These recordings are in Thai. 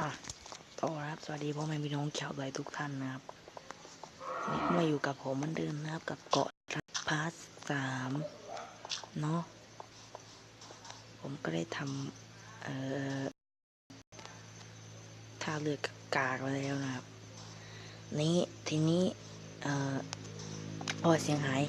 อะต่อครับ สวัสดีพ่อแม่พี่น้องชาวไทยทุกท่านนะครับนี่มาอยู่กับผมเหมือนเดิมนะครับ กับเกาะพาร์ทสามเนาะผมก็ได้ทำเอ่อท่าเรือกกากมาแล้วนะครับ นี้ทีนี้ เอ่อพอเสียงหาย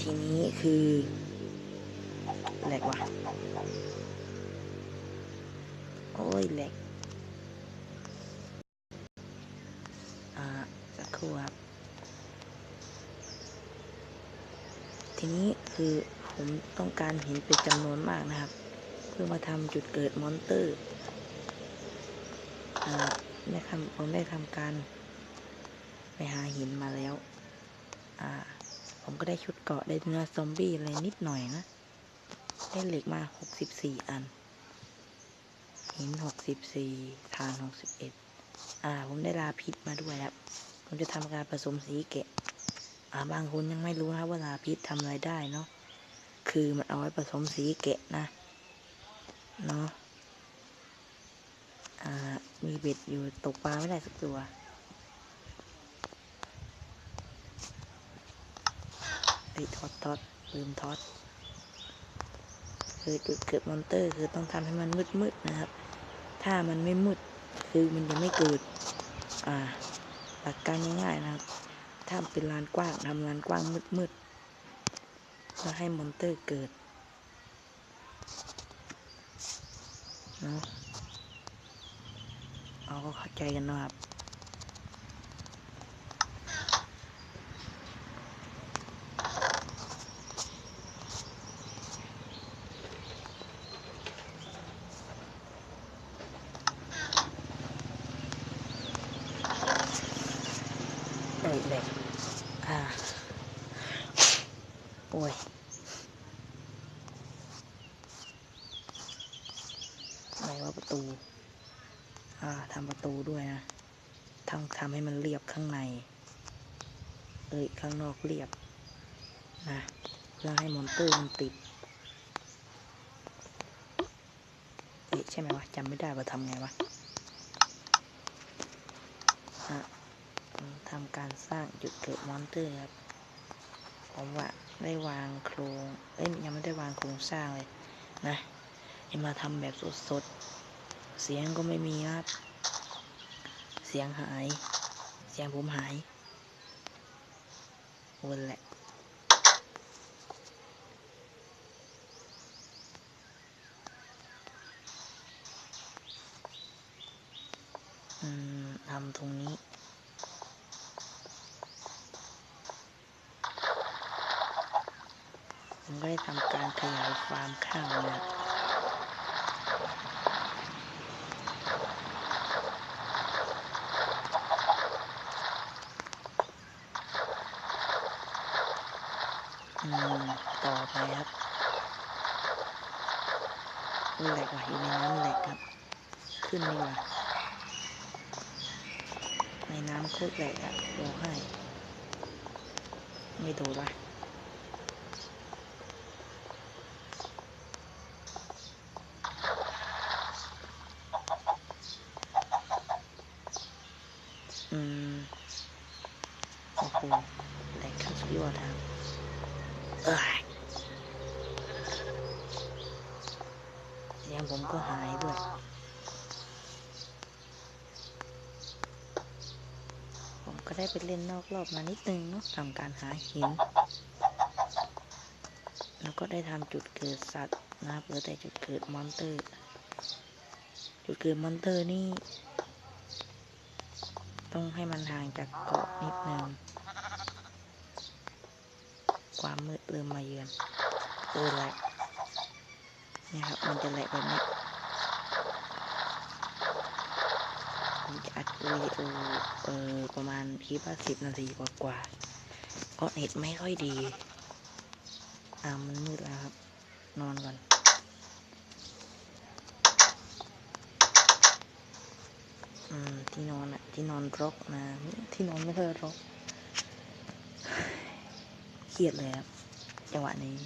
ทีนี้คือแหลกว่ะโอ้ยแหลก อ่าสักครู่ครับ ทีนี้คือผมต้องการหินเป็นจำนวนมากนะครับ เพื่อมาทำจุดเกิดมอนเตอร์อ่าได้ทำผมได้ทำการไปหาหินมาแล้วอ่าผมก็ได้ชุดเกาะได้เนื้อซอมบี้อะไรนิดหน่อยนะ ได้เหล็กมาหกสิบสี่อัน หินหกสิบสี่ทานหกสิบเอ็ดอ่า ผมได้ลาพิษมาด้วยครับ ผมจะทำการผสมสีเกะ บางคนยังไม่รู้นะครับว่าลาพิษทำอะไรได้เนาะคือมันเอาไว้ผสมสีเกะนะเนาะมีเบ็ดอยู่ตกปลาไม่ได้สักตัวไอ้ทอดทอดลืมทอดคือจุดเกิดมอนเตอร์ คือต้องทำให้มันมืดๆนะครับ ถ้ามันไม่มืด คือมันจะไม่เกิด อ่า หลักการง่ายๆนะครับ ถ้าเป็นลานกว้างทำลานกว้างมืดๆเพื่อให้มอนเตอร์เกิดเนาะเอาก็เข้าใจกันนะครับ เอ้ยเด็กอ่าโอ้ยไหนว่าประตู อ่าทำประตูด้วยนะทำทำให้มันเรียบข้างใน เอ้ยข้างนอกเรียบ นะเพื่อให้มอนเตอร์มันติดเอ้ยใช่ไหมวะจำไม่ได้ว่าทำไงวะ ทำการสร้างจุดเกิดมอนเตอร์ครับผมว่าได้วางโครงเอ้ยยังไม่ได้วางโครงสร้างเลยนะให้มาทำแบบสดๆ เสียงก็ไม่มีครับเสียงหาย เสียงผมหายวนแหละอืมทำตรงนี้ ผมก็ได้ทำการขยายฟาร์มข้าวนะต่อไปครับอุ๊ยแหลกว่ะอยู่ในน้ำแหลกครับ ขึ้นดีกว่าในน้ำโคตรแหลกอะบอกให้ ไม่ดนว่ะ อืม โอ้โหแหลกขั้นสุดยอดครับเอ้ยเสียงผมก็หายด้วยผมก็ได้ไปเล่นนอกรอบมานิดนึงเนาะทำการหาหิน แล้วก็ได้ทำจุดเกิดสัตว์นะครับเหลือแต่จุดเกิดมอนเตอร์ จุดเกิดมอนเตอร์นี่ ต้องให้มันห่างจากเกาะนิดนึง ความมืดเริ่มมาเยือนเออแหละนี่ครับ มันจะแหลกแบบนี้ผมจะอัดวิดีโอเออประมาณคลิปละสิบนาทีกว่าๆเพราะเน็ตไม่ค่อยดี อ่ามันมืดแล้วครับ นอนก่อนอืมที่นอนอะ ที่นอนรกนะที่นอนไม่เค่อยรกเครียดเลยครับจังหวะนี้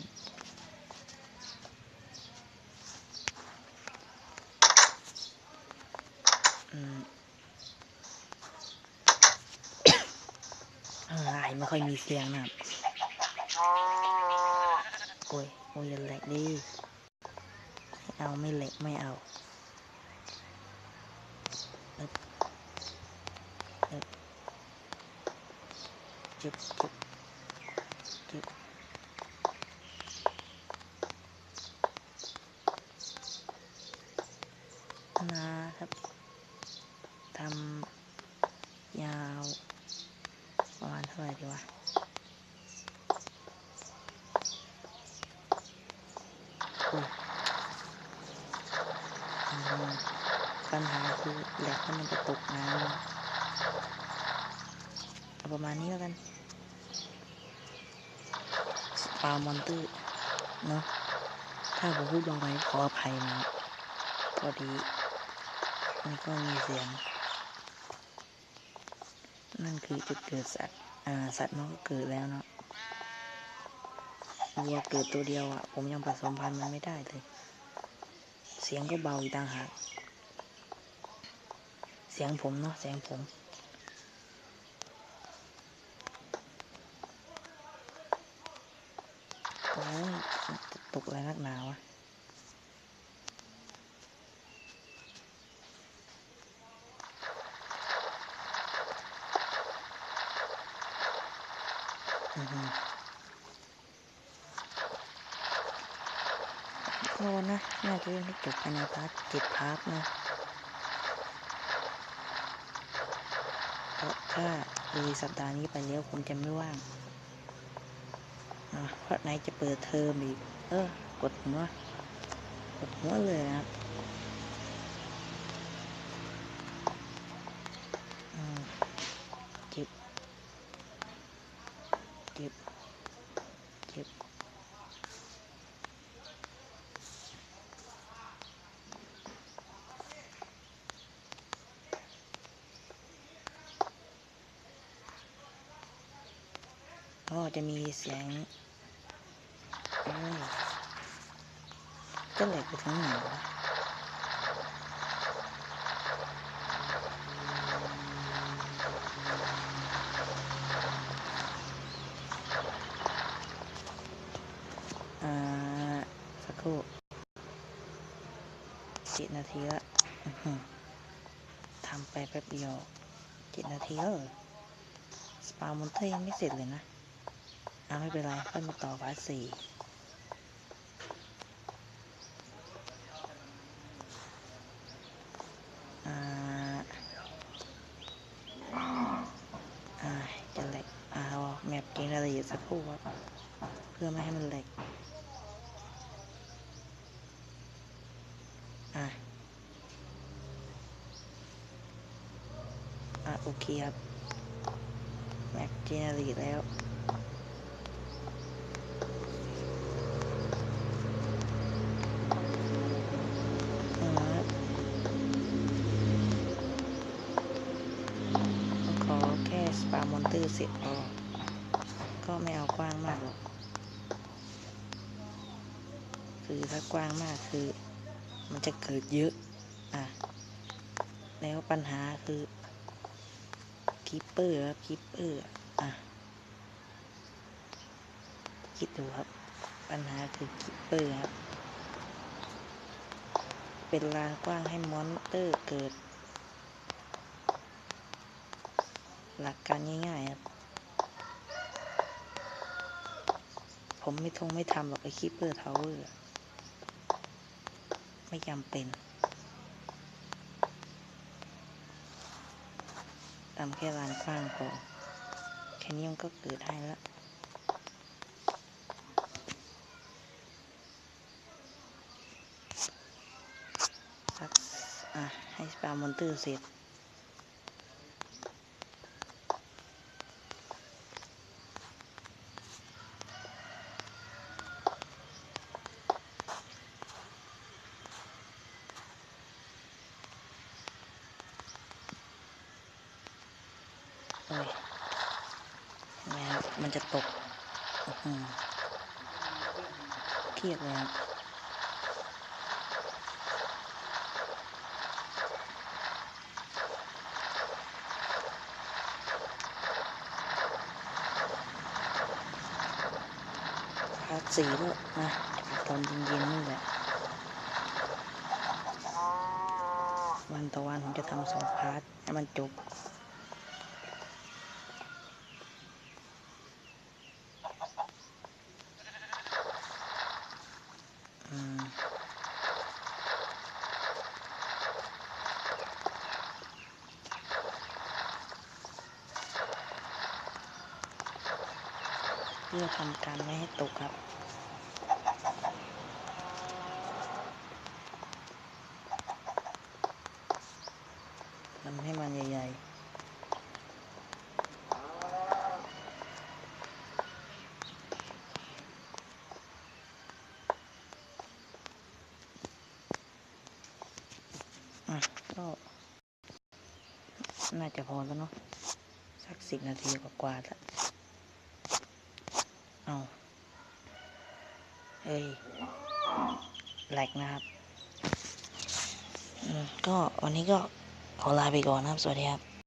อะไรไม่ค่อยมีเสียงนะโอ้ยโอ้ยเล็กดิ เอาไม่เล็กไม่เอา จึ๊บจึ๊บจึ๊บนะครับทำยาวประมาณเท่าไหร่ดีวะปัญหาคือแหลกแล้มันจะตกน้ำนประมาณนี้แล้วกันสปามอนเตอร์เนาะถ้าผมพูดลงไปขออภัยนะพอดีมันก็มีเสียง นั่นคือจุดเกิดสัตว์อ่าสัตว์มันก็เกิดแล้วเนาะวัวเกิดตัวเดียวอะ่ะ ผมยังผสมพันธุ์มันไม่ได้เลย เสียงก็เบาอีกต่างหากเสียงผมเนาะเสียงผม โอ้ยต กอะไรนักหนาวะอือหือโอ้นะน่าจะเล่นให้จบภายในพาร์ทเจ็ดพาร์ทนะเพราะถ้าเลยสัปดาห์นี้ไปแล้วผมจะไม่ว่าง อะเพราะไหนจะเปิดเทอมอีก เออ กดหัวกดหัวเลยนะครับอืมเจ็บเจ็บ จะมีเสียงเอ้ยจะแหลกไปทั้งหนวะอ่าสักครู่เจ็ดนาทีละทำไปแป๊บเดียวเจ็ดนาทีแล้วสปามอนเตอร์ยังไม่เสร็จเลยนะ อ่าไม่เป็นไรค่อยมาต่อพาร์ทสี่อ่าอ่าจะแหลกอ่าแมปเกมรายละเอียดสักครู่ครับเพื่อไม่ให้มันแหลกอ่าอ่าโอเคครับแมปเจเนเรตแล้ว ขอแค่สปา มอนเตอร์เสร็จพอก็ไม่เอากว้างมากหรอก คือถ้ากว้างมากคือ มันจะเกิดเยอะอะแล้วปัญหาคือคีปเปอร์ครับคีปเปอร์อะคิดดูครับ ปัญหาคือคีปเปอร์ครับเป็นลานกว้างให้มอนเตอร์เกิด หลักการง่ายๆครับ ผมไม่ทงไม่ทำหรอกไอคิปเปอร์ทาวเวอร์ไม่จำเป็นทำแค่ลานกว้างพอแค่นี้มันก็เกิดได้แล้วสักอะ ให้สปามอนเตอร์เสร็จ เครียดเลยครับพักสีด้วยนะตอนเย็นๆนี่แหละวันต่อวันผมจะทำสองพาร์ทให้มันจบ เพื่อทำการไม่ให้ตกครับทำให้มันใหญ่ๆอะก็น่าจะพอแล้วเนาะสักสิบนาทีกว่าๆแล้ว เอาเฮ้ยแหลกนะครับอืมก็วันนี้ก็ขอลาไปก่อนนะครับ สวัสดีครับ